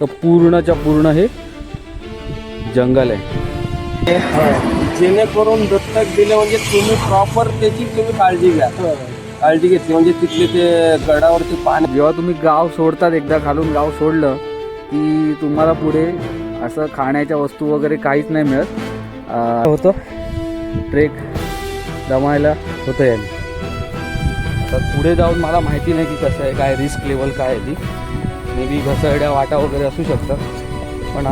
तर पूर्णच्या पूर्ण हे जंगल आहे. जेणेकरून दत्तक दिले म्हणजे तुम्ही प्रॉपर त्याची तुम्ही काळजी घ्या. काळजी घेतली म्हणजे तिथले ते गडावरती पाणी जेव्हा तुम्ही गाव सोडतात एकदा खालून गाव सोडलं की तुम्हाला पुढे असं खाण्याच्या वस्तू वगैरे काहीच नाही मिळत. होतं. ट्रेक दमायला होतं याने. आता पुढे जाऊन मला माहिती नाही की कसं आहे काय रिस्क लेवल काय आहे ती. मे बी घसरड्या वाटा वगैरे असू शकतात. पण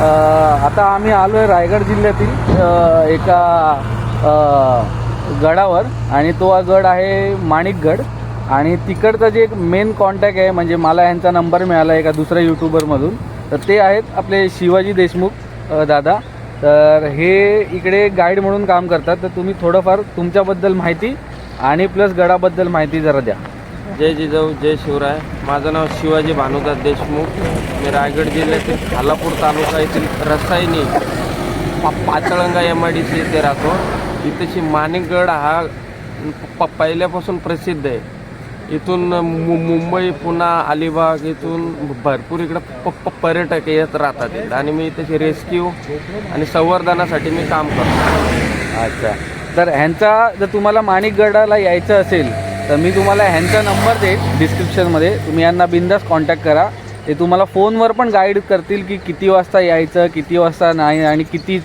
आता आम्ही आलो आहे रायगड जिल्ह्यातील एका गडावर. आणि तो हा गड आहे माणिकगड आणि तिकडचं जे एक मेन कॉन्टॅक्ट आहे म्हणजे मला यांचा नंबर मिळाला एका दुसऱ्या यूट्यूबरमधून तर ते आहेत आपले शिवाजी देशमुख दादा. तर हे इकडे गाईड म्हणून काम करतात. तर तुम्ही थोडंफार तुमच्याबद्दल माहिती आणि प्लस गडाबद्दल माहिती जरा द्या. जय जिजाऊ जय शिवराय. माझं नाव शिवाजी भानुदास देशमुख. मी रायगड जिल्ह्यातील खालापूर तालुका येथील रसायनी पा पाचळंगा एम आय डी सी येथे राहतो. इथेशी माणिकगड हा प पहिल्यापासून प्रसिद्ध आहे. इथून मु मुंबई पुणा अलिबाग इथून भरपूर इकडं प प पर्यटक येत राहतात आणि मी त्याची रेस्क्यू आणि संवर्धनासाठी मी काम करतो. अच्छा. तर ह्यांचा जर तुम्हाला माणिकगडाला यायचं असेल तर मी तुम्हाला ह्यांचा नंबर देईन डिस्क्रिप्शनमध्ये. तुम्ही यांना बिंदास कॉन्टॅक्ट करा. ते तुम्हाला फोनवर पण गाईड करतील की किती वाजता यायचं किती वाजता नाही आणि किती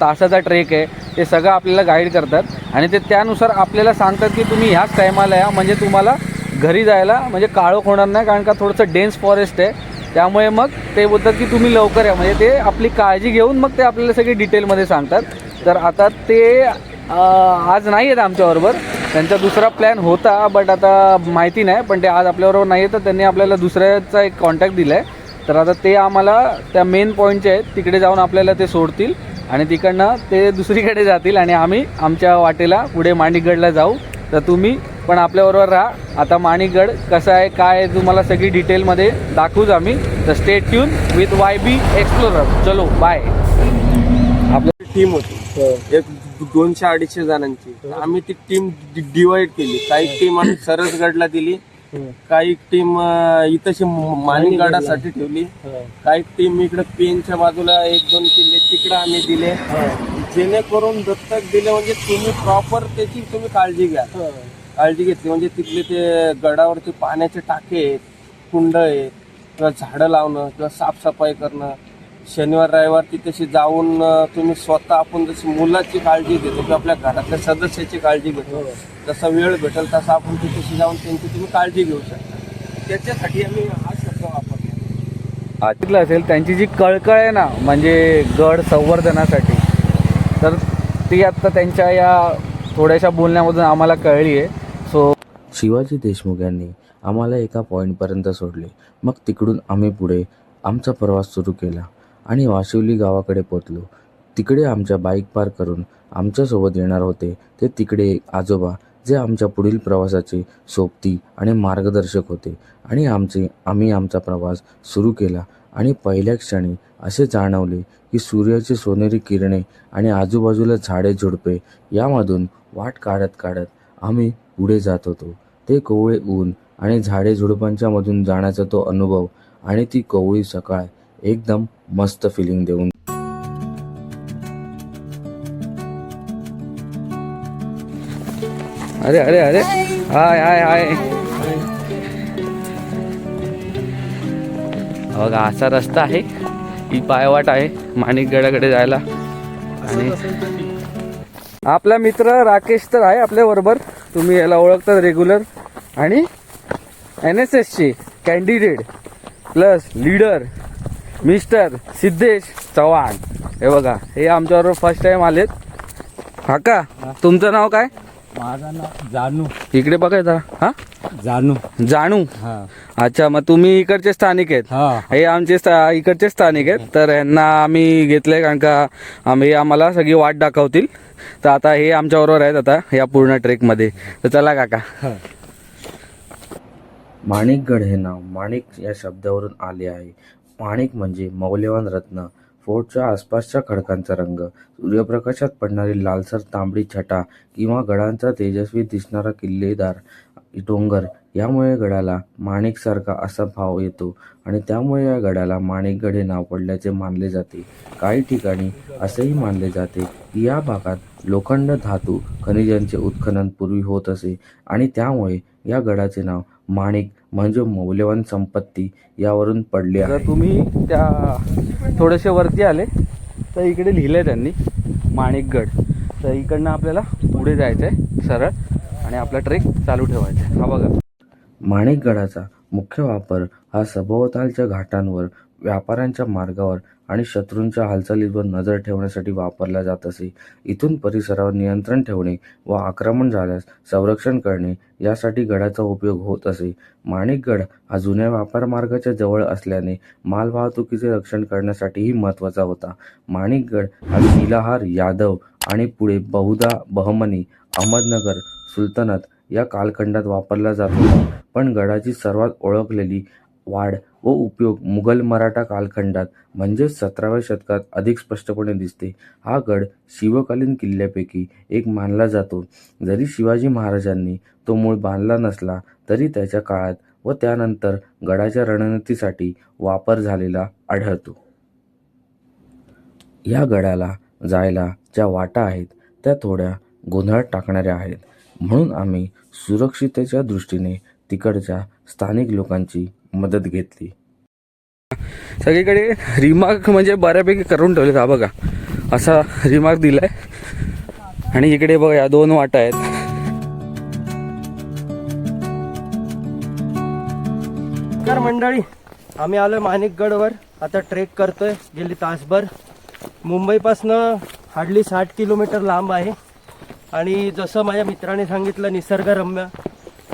तासाचा ट्रेक आहे. ते सगळं आपल्याला गाईड करतात. आणि ते त्यानुसार आपल्याला सांगतात की तुम्ही ह्याच टायमाला या. म्हणजे तुम्हाला घरी जायला म्हणजे काळोख होणार नाही कारण का थोडंसं डेन्स फॉरेस्ट आहे. त्यामुळे मग ते बोलतात की तुम्ही लवकर या. म्हणजे ते आपली काळजी घेऊन मग ते आपल्याला सगळी डिटेलमध्ये सांगतात. तर आता ते आज नाही आहेत आमच्याबरोबर. त्यांचा दुसरा प्लॅन होता बट आता माहिती नाही पण ते आज आपल्याबरोबर नाही आहेत तर त्यांनी आपल्याला दुसऱ्याचा एक कॉन्टॅक्ट दिला आहे तर आता ते आम्हाला त्या मेन पॉईंटचे आहेत तिकडे जाऊन आपल्याला ते सोडतील आणि तिकडनं ते दुसरीकडे जातील आणि आम्ही आमच्या वाटेला पुढे माणिकगडला जाऊ. तर तुम्ही पण आपल्याबरोबर राहा. आता माणिकगड कसं आहे काय आहे तुम्हाला सगळी डिटेलमध्ये दाखवूच आम्ही. तर stay tune with Y B explorer चलो बाय आपली टीम होती. एक दोनशे अडीचशे जणांची. आम्ही ती टीम डिवाइड केली. काही टीम आम्ही सरसगडला दिली. काही टीम इथंशी माणिकगडासाठी ठेवली. काही टीम इकडे पेनच्या बाजूला एक दोन किल्ले तिकडे आम्ही दिले. जेणेकरून दत्तक दिले म्हणजे तुम्ही प्रॉपर त्याची तुम्ही काळजी घ्या. काळजी घेतली. म्हणजे तिथले ते गडावरती पाण्याचे टाके आहेत कुंड आहेत किंवा झाडं लावणं किंवा साफसफाई करणं. शनिवार रविवार तिथेशी जाऊन अं, तुम्ही स्वतः आपण जशी मुलाची काळजी घेतो किंवा आपल्या घरातल्या सदस्याची काळजी घेतो जसा वेळ भेटेल तसा आपण तिथेशी जाऊन त्यांची तुम्ही काळजी घेऊ शकता. त्याच्यासाठी आम्ही हा शब्द वापरला ऐकलं असेल त्यांची जी कळकळ आहे ना म्हणजे गड संवर्धनासाठी तर ती आत्ता त्यांच्या या थोड्याशा बोलण्यामधून आम्हाला कळली आहे. सो शिवाजी देशमुख यांनी आम्हाला एका पॉईंटपर्यंत सोडले. मग तिकडून आम्ही पुढे आमचा प्रवास सुरू केला. आणि वाशिवली गावाकडे पोचलो तिकडे आमच्या बाईक पार्क करून आमच्यासोबत येणार होते ते तिकडे एक आजोबा जे आमच्या पुढील प्रवासाचे सोबती आणि मार्गदर्शक होते. आणि आमचे आम्ही आमचा प्रवास सुरू केला आणि पहिल्या क्षणी असे जाणवले की सूर्याची सोनेरी किरणे आणि आजूबाजूला झाडे झुडपे यामधून वाट काढत काढत आम्ही पुढे जात होतो. ते कोवळे ऊन आणि झाडे झुडपांच्या मधून जाण्याचा तो अनुभव आणि ती कोवळी सकाळ एकदम मस्त फिलिंग देऊन. अरे अरे अरे. हाय हाय हाय. बघा असा रस्ता आहे. ही पायवाट आहे. माणिकगडाकडे जायला. आणि आपला मित्र राकेश तर आहे आपल्या बरोबर. तुम्ही याला ओळखतात रेग्युलर आणि एन एस एसचे candidate plus leader mister Siddhesh Chavan. हे बघा हे आमच्याबरोबर फर्स्ट टाइम आलेत. काका तुमचं नाव काय? माझं नाव जानू. इकडे बघा जरा. हा? जाणू जाणू हा. अच्छा मग तुम्ही इकडचे स्थानिक आहेत. हा. हे आमचे स्था इकडचे स्थानिक आहेत. तर यांना आम्ही घेतले कारण का आम्ही आम्हाला सगळी वाट दाखवतील. तर आता हे आमच्याबरोबर आहेत आता या पूर्ण ट्रेकमध्ये. तर चला काका. हा. माणिकगड हे नाव माणिक या शब्दावरून आले आहे. माणिक म्हणजे मौल्यवान रत्न. फोर्टच्या आसपासच्या खडकांचा रंग सूर्यप्रकाशात पडणारी लालसर तांबडी छटा किंवा गडांचा तेजस्वी दिसणारा किल्लेदार डोंगर यामुळे गडाला माणिकसारखा असा भाव येतो आणि त्यामुळे या गडाला माणिकगड हे नाव पडल्याचे मानले जाते. काही ठिकाणी असेही मानले जाते की या भागात लोखंड धातू खनिजांचे उत्खनन पूर्वी होत असे आणि त्यामुळे या गडाचे नाव माणिक म्हणजे मौल्यवान संपत्ती यावरून पडले आहे. तुम्ही त्या थोडेसे वरती आले तर इकडे लिहिलं आहे त्यांनी माणिकगड. तर इकडनं आपल्याला पुढे जायचं आहे सरळ आणि आपला ट्रेक चालू ठेवायचा आहे हा बघा. माणिकगडाचा मुख्य वापर हा सभोवतालच्या घाटांवर व्यापाऱ्यांच्या मार्गावर आणि शत्रूंच्या हालचालींवर नजर ठेवण्यासाठी वापरला जात असे. इथून परिसरावर नियंत्रण ठेवणे व आक्रमण झाल्यास संरक्षण करणे यासाठी गडाचा उपयोग होत असे. माणिकगड हा जुन्या व्यापार मार्गाच्या जवळ असल्याने मालवाहतुकीचे रक्षण करण्यासाठीही महत्त्वाचा होता. माणिकगड हा शिलाहार यादव आणि पुढे बहुधा बहमनी अहमदनगर सुलतनत या कालखंडात वापरला जात होता. पण गडाची सर्वात ओळखलेली वाढ व उपयोग मुघल मराठा कालखंडात म्हणजेच सतराव्या शतकात अधिक स्पष्टपणे दिसते. हा गड शिवकालीन किल्ल्यापैकी एक मानला जातो. जरी शिवाजी महाराजांनी तो मूळ बांधला नसला तरी त्याच्या काळात व त्यानंतर गडाच्या रणनीतीसाठी वापर झालेला आढळतो. या गडाला जायला ज्या वाटा आहेत त्या थोड्या गोंधळात टाकणाऱ्या आहेत. म्हणून आम्ही सुरक्षितेच्या दृष्टीने तिकडच्या स्थानिक लोकांची मदत घेतली. सगळीकडे रिमार्क म्हणजे बऱ्यापैकी करून ठेवले हा बघा. असा रिमार्क दिलाय. आणि इकडे बघा या दोन वाटा आहेत. नमस्कार मंडळी. आम्ही आलोय माणिकगडवर. आता ट्रेक करतोय गेली तासभर. मुंबईपासनं हार्डली साठ किलोमीटर लांब आहे. आणि जसं माझ्या मित्राने सांगितलं निसर्गरम्य.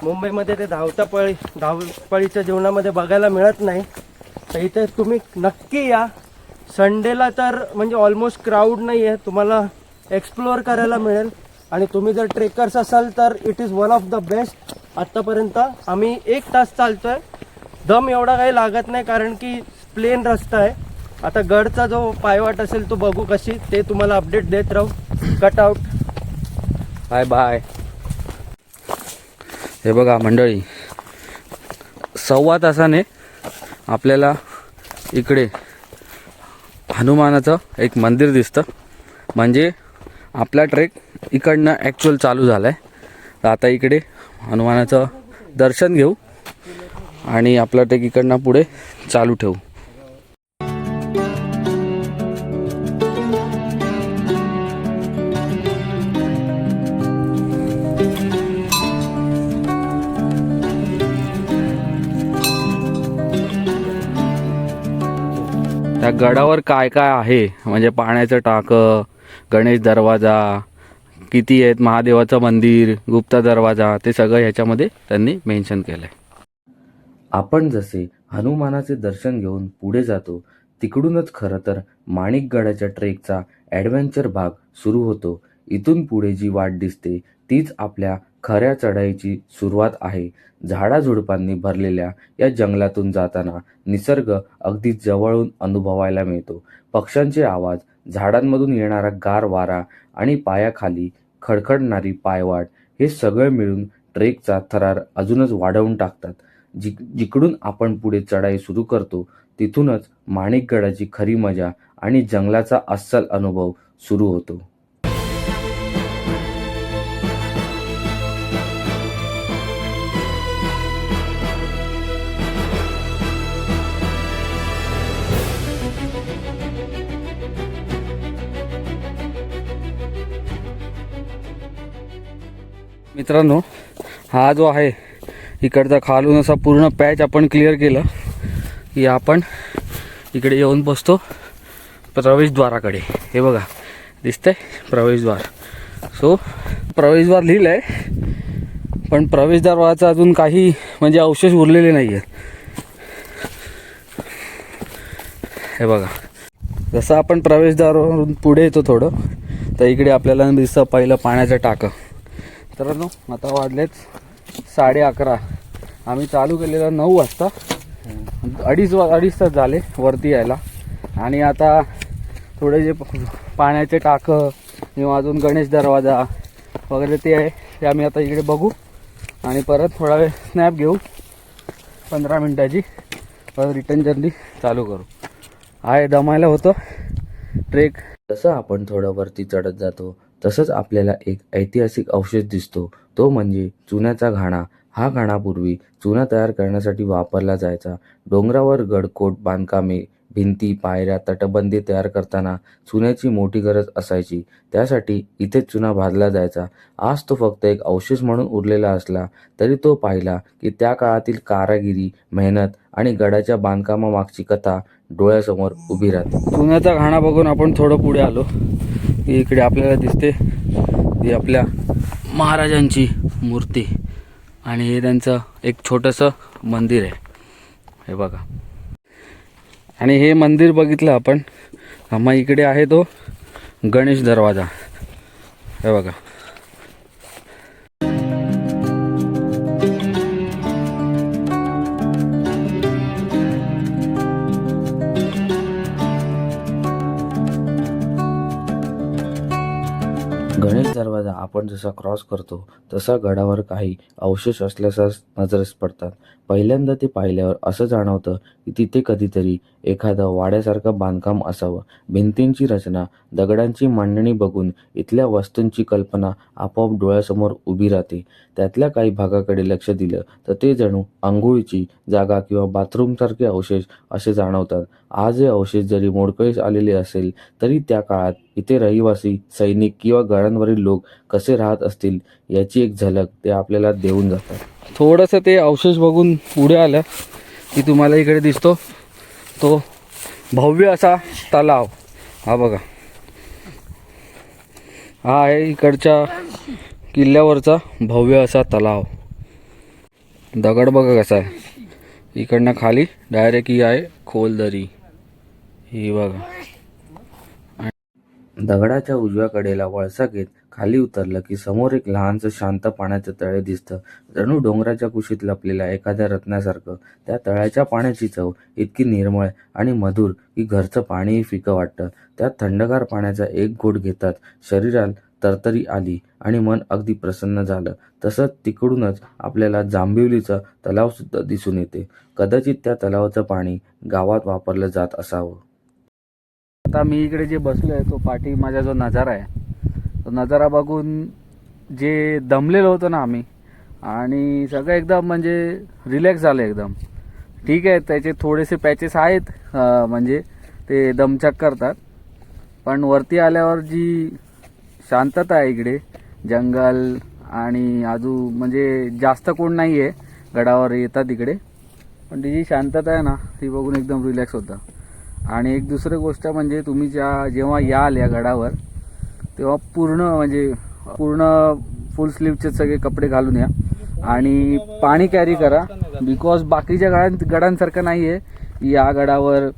मुंबईमध्ये ते धावता पळी धावपळीच्या जीवनामध्ये बघायला मिळत नाही. तर इथे तुम्ही नक्की या. संडेला तर म्हणजे ऑलमोस्ट क्राऊड नाही आहे तुम्हाला एक्सप्लोअर करायला मिळेल. आणि तुम्ही जर ट्रेकर्स असाल तर it is one of the best आत्तापर्यंत आम्ही एक तास चालतोय. दम एवढा काही लागत नाही कारण की प्लेन रस्ता आहे. आता गडचा जो पायवाट असेल तो बघू कशी. ते तुम्हाला अपडेट देत राहू. कट आउट बाय बाय हे बघा मंडळी सव्वा तासाने आपल्याला इकडे हनुमानाचं एक मंदिर दिसतं. म्हणजे आपला ट्रेक इकडनं ॲक्च्युअल चालू झाला आहे तर आता इकडे हनुमानाचं दर्शन घेऊ आणि आपला ट्रेक इकडनं पुढे चालू ठेवू. त्या गडावर काय काय आहे? म्हणजे पाण्याचं टाकं गणेश दरवाजा किती आहेत महादेवाचं मंदिर गुप्ता दरवाजा ते सगळं ह्याच्यामध्ये त्यांनी मेन्शन केलं आहे आपण जसे हनुमानाचे दर्शन घेऊन पुढे जातो तिकडूनच खरं तर माणिकगडाच्या ट्रेकचा ॲडव्हेंचर भाग सुरू होतो. इथून पुढे जी वाट दिसते तीच आपल्या खऱ्या चढाईची सुरुवात आहे. झाडाझुडपांनी भरलेल्या या जंगलातून जाताना निसर्ग अगदी जवळून अनुभवायला मिळतो. पक्ष्यांचे आवाज झाडांमधून येणारा गार वारा आणि पायाखाली खडखडणारी पायवाट हे सगळं मिळून ट्रेकचा थरार अजूनच वाढवून टाकतात. जि जिकडून आपण पुढे चढाई सुरू करतो तिथूनच माणिकगडाची खरी मजा आणि जंगलाचा अस्सल अनुभव सुरू होतो. मित्रांनो हा जो आहे इकडचा खालून असा पूर्ण पॅच आपण क्लिअर केलं की आपण इकडे येऊन बसतो प्रवेशद्वाराकडे. हे बघा दिसतंय प्रवेशद्वार. सो प्रवेशद्वार लिहिलं आहे पण प्रवेशद्वाराचं अजून काही म्हणजे अवशेष उरलेले नाही आहेत हे बघा जसं आपण प्रवेशद्वारावरून पुढे येतो थोडं तर इकडे आपल्याला दिसतं पहिलं पाण्याचं टाकं. मित्रांनो आता वाजलेच साडे अकरा. आम्ही चालू केलेलं नऊ वाजता. अडीच वा अडीच तास झाले वरती यायला. आणि आता थोडे जे पाण्याचे टाकं किंवा अजून गणेश दरवाजा वगैरे ते आहे ते आम्ही आता इकडे बघू. आणि परत थोडा वेळ स्नॅप घेऊ. पंधरा मिनटाची. परत रिटर्न जर्नी चालू करू. आहे दमायला होतं. ट्रेक जसं आपण थोडं वरती चढत जातो तसंच आपल्याला एक ऐतिहासिक अवशेष दिसतो. तो म्हणजे चुन्याचा घाणा. हा घाणा पूर्वी चुना तयार करण्यासाठी वापरला जायचा. डोंगरावर गडकोट बांधकामे भिंती पायऱ्या तटबंदी तयार करताना चुन्याची मोठी गरज असायची. त्यासाठी इथेच चुना भाजला जायचा. आज तो फक्त एक अवशेष म्हणून उरलेला असला तरी तो पाहिला की त्या काळातील कारागिरी मेहनत आणि गडाच्या बांधकामामागची कथा डोळ्यासमोर उभी राहते. चुन्याचा घाणा बघून आपण थोडं पुढे आलो. की इकडे आपल्याला दिसते ती आपल्या महाराजांची मूर्ती. आणि हे त्यांचं एक छोटंसं मंदिर आहे. हे बघा. आणि हे मंदिर बघितलं आपण. मग इकडे आहे तो गणेश दरवाजा. हे बघा. दरवाजा आपण जसा क्रॉस करतो तसा गडावर काही अवशेष असल्याचा नजरेस पडतात. पहिल्यांदा ते पाहिल्यावर असं जाणवतं की तिथे कधीतरी एखादं वाड्यासारखं बांधकाम असावं. भिंतींची रचना दगडांची मांडणी बघून इथल्या वस्तूंची कल्पना आपोआप डोळ्यासमोर उभी राहते. त्यातल्या काही भागाकडे लक्ष दिलं तर ते जणू आंघोळीची जागा किंवा बाथरूमसारखे अवशेष असे जाणवतात. आज हे अवशेष जरी मोडकळीस आलेले असेल तरी त्या काळात इथे रहिवासी सैनिक किंवा घरांवरील लोक कसे राहत असतील याची एक झलक ते आपल्याला देऊन जातात. थोडंसं ते अवशेष बघून पुढे आलं की तुम्हाला इकडे दिसतो तो भव्य असा तलाव. हा बघा. हा आहे इकडच्या किल्ल्यावरचा भव्य असा तलाव. दगड बघा कसा आहे. इकडनं खाली डायरेक्ट ही आहे खोल दरी ही बघा. दगडाच्या उजव्या कडेला वळसा घेत खाली उतरलं की समोर एक लहानसं शांत पाण्याचं तळे दिसतं. जणू डोंगराच्या कुशीत लपलेल्या एखाद्या रत्नासारखं. त्या तळ्याच्या पाण्याची चव इतकी निर्मळ आणि मधुर की घरचं पाणीही फिकं वाटतं. त्यात थंडगार पाण्याचा एक घोट घेतात. शरीराला तरतरी आली आणि मन अगदी प्रसन्न झालं. तसंच तिकडूनच आपल्याला जांभिवलीचा तलावसुद्धा दिसून येते. कदाचित त्या तलावाचं पाणी गावात वापरलं जात असावं. आता मी इकडे जे बसलो आहे तो पाठी माझा जो नजारा आहे तो नजारा बघून जे दमलेलो होतो ना आम्ही आणि सगळं एकदम म्हणजे रिलॅक्स झालं एकदम. ठीक आहे त्याचे थोडेसे पॅचेस आहेत म्हणजे ते दमचक करतात. पण वरती आल्यावर जी शांतता आहे इकडे जंगल आणि आजू म्हणजे जास्त कोण नाही आहे गडावर येतात इकडे. पण ती जी शांतता आहे ना ती बघून एकदम रिलॅक्स होतं. आणि एक दुसरी गोष्ट म्हणजे तुम्ही ज्या जेव्हा याल या गडावर तेव्हा पूर्ण म्हणजे पूर्ण फुल स्लीवचे सगळे कपडे घालून या. आणि पाणी कॅरी करा. बिकॉज बाकीच्या गडां गडांसारखं नाही आहे या गडावर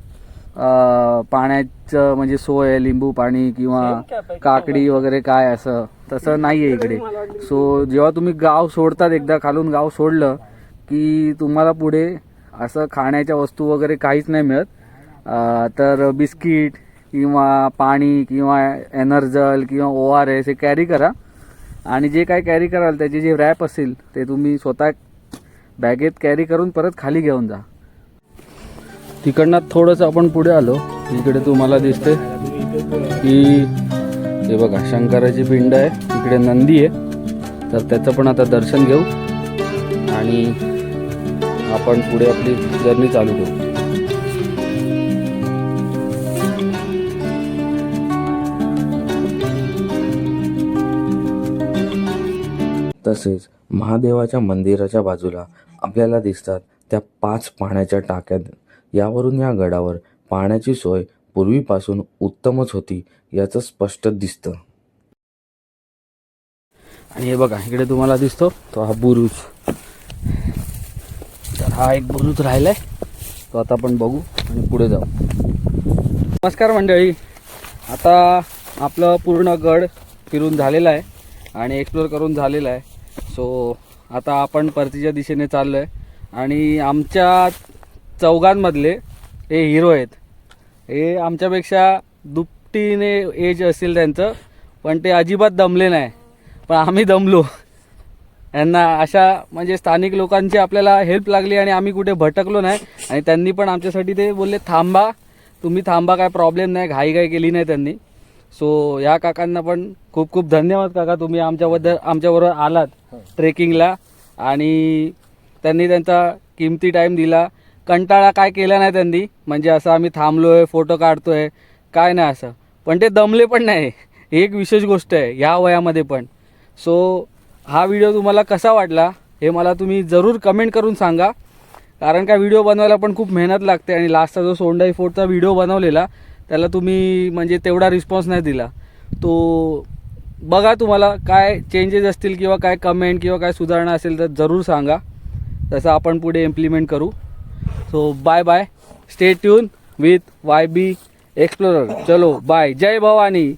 पाण्याचं म्हणजे सोय लिंबू पाणी किंवा काकडी वगैरे काय असं तसं नाही आहे इकडे. सो जेव्हा तुम्ही गाव सोडतात एकदा खालून गाव सोडलं की तुम्हाला पुढे असं खाण्याच्या वस्तू वगैरे काहीच नाही मिळत. तर बिस्किट किंवा पाणी किंवा एनर्जल किंवा ओ आर एस हे कॅरी करा. आणि जे काय कॅरी कराल त्याचे जे रॅप असतील ते तुम्ही स्वतः बॅगेत कॅरी करून परत खाली घेऊन जा. तिकडनं थोडंसं आपण पुढे आलो. इकडे तुम्हाला दिसते की हे बघा शंकराची पिंड आहे. इकडे नंदी आहे. तर त्याचं पण आता दर्शन घेऊ. आणि आपण पुढे आपली जर्नी चालू ठेवू तसेच महादेवाच्या मंदिराच्या बाजूला आपल्याला दिसतात त्या पाच पाण्याच्या टाक्या यावरून या गडावर पाण्याची सोय पूर्वीपासून उत्तमच होती याचं स्पष्ट दिसतं. आणि हे बघा इकडे तुम्हाला दिसतो तो हा बुरुज. तर हा एक बुरुज राहिलाय तो आता आपण बघू आणि पुढे जाऊ. नमस्कार मंडळी. आता आपलं पूर्ण गड फिरून झालेला आहे आणि एक्सप्लोअर करून झालेला आहे. सो आता आपण परतीच्या दिशेने चाललो आहे आणि आमच्या चौघांमधले हे हिरो आहेत. हे आमच्यापेक्षा दुपटीने एज असेल त्यांचं पण ते अजिबात दमले नाही. पण आम्ही दमलो. यांना अशा म्हणजे स्थानिक लोकांची आपल्याला हेल्प लागली आणि आम्ही कुठे भटकलो नाही. आणि त्यांनी पण आमच्यासाठी ते बोलले थांबा. तुम्ही थांबा काय प्रॉब्लेम नाही. घाई घाई केली नाही त्यांनी. सो या काकांना पण खूप खूप धन्यवाद काका. तुम्ही आमच्याबद्दल आमच्याबरोबर आलात. ट्रेकिंगला. आणि त्यांनी त्यांचा किमती टाईम दिला. कंटाळा काय केला नाही त्यांनी. म्हणजे असं आम्ही थांबलो आहे फोटो काढतो आहे काय नाही असं. पण ते दमले पण नाही. ही एक विशेष गोष्ट आहे ह्या वयामध्ये पण. सो हा व्हिडिओ तुम्हाला कसा वाटला हे मला तुम्ही जरूर कमेंट करून सांगा. कारण का व्हिडिओ बनवायला पण खूप मेहनत लागते आणि लास्टचा जो सोंडाई फोर्टचा व्हिडिओ बनवलेला त्याला तुम्ही म्हणजे तेवढा रिस्पॉन्स नाही दिला. तो बघा तुम्हाला काय चेंजेस असतील किंवा काय कमेंट किंवा काय सुधारणा असेल तर जरूर सांगा. तसं आपण पुढे इम्प्लिमेंट करू. So bye bye stay tune with Y B explorer चलो बाय जय भवानी.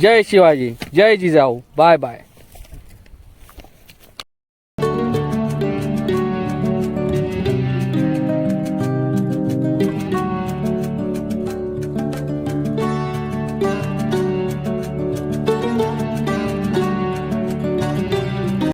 जय शिवाजी. जय जिजाऊ. Bye bye